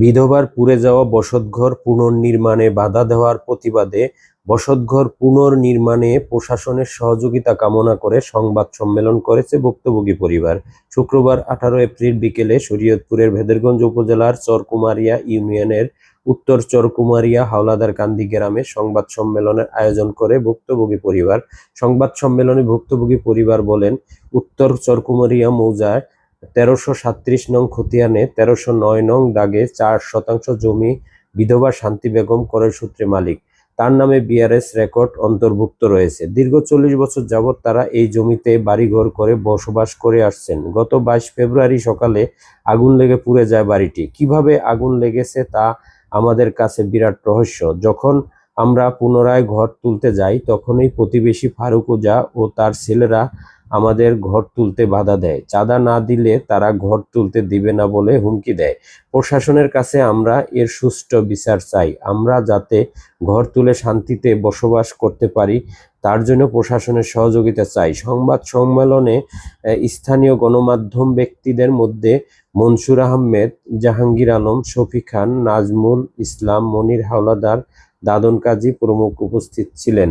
বিধবার পুড়ে যাওয়া বসতঘর পুনর্নির্মাণে বাধা দেওয়ার প্রতিবাদে বসতঘর পুনর্নির্মাণে প্রশাসনের সহযোগিতা কামনা করে সংবাদ সম্মেলন করেছে ভুক্তভোগী পরিবার। শুক্রবার আঠারো এপ্রিল বিকেলে শরীয়তপুরের ভেদেরগঞ্জ উপজেলার চরকুমারিয়া ইউনিয়নের উত্তর চরকুমারিয়া হাওলাদার কান্দি গ্রামে সংবাদ সম্মেলনের আয়োজন করে ভুক্তভোগী পরিবার। সংবাদ সম্মেলনে ভুক্তভোগী পরিবার বলেন, উত্তর চরকুমারিয়া মৌজার তেরোশো সাত্রিশ নং খতিয়ানে তেরোশো নয় নং দাগে চার শতাংশ জমি বিধবা শান্তি বেগম করের সূত্রে মালিক। তার নামে বিআরএস রেকর্ড অন্তর্ভুক্ত রয়েছে। দীর্ঘ চল্লিশ বছর যাবৎ তারা এই জমিতে বাড়িঘর করে বসবাস করে আসছেন। গত বাইশ ফেব্রুয়ারি সকালে আগুন লেগে পুড়ে যায় বাড়িটি। কীভাবে আগুন লেগেছে তা আমাদের কাছে বিরাট রহস্য। যখন আমরা পুনরায় ঘর তুলতে যাই, তখনই প্রতিবেশী ফারুক ওজা ও তার ছেলেরা আমাদের ঘর তুলতে বাধা দেয়। চাঁদা না দিলে তারা ঘর তুলতে দিবে না বলে হুমকি দেয়। প্রশাসনের কাছে আমরা এর সুষ্ঠু বিচার চাই। আমরা যাতে ঘর তুলে শান্তিতে বসবাস করতে পারি, তার জন্য প্রশাসনের সহযোগিতা চাই। সংবাদ সম্মেলনে স্থানীয় গণমাধ্যম ব্যক্তিদের মধ্যে মনসুর আহমেদ, জাহাঙ্গীর আলম শফি খান, নাজমুল ইসলাম, মনির হাওলাদার, দাদন কাজী প্রমুখ উপস্থিত ছিলেন।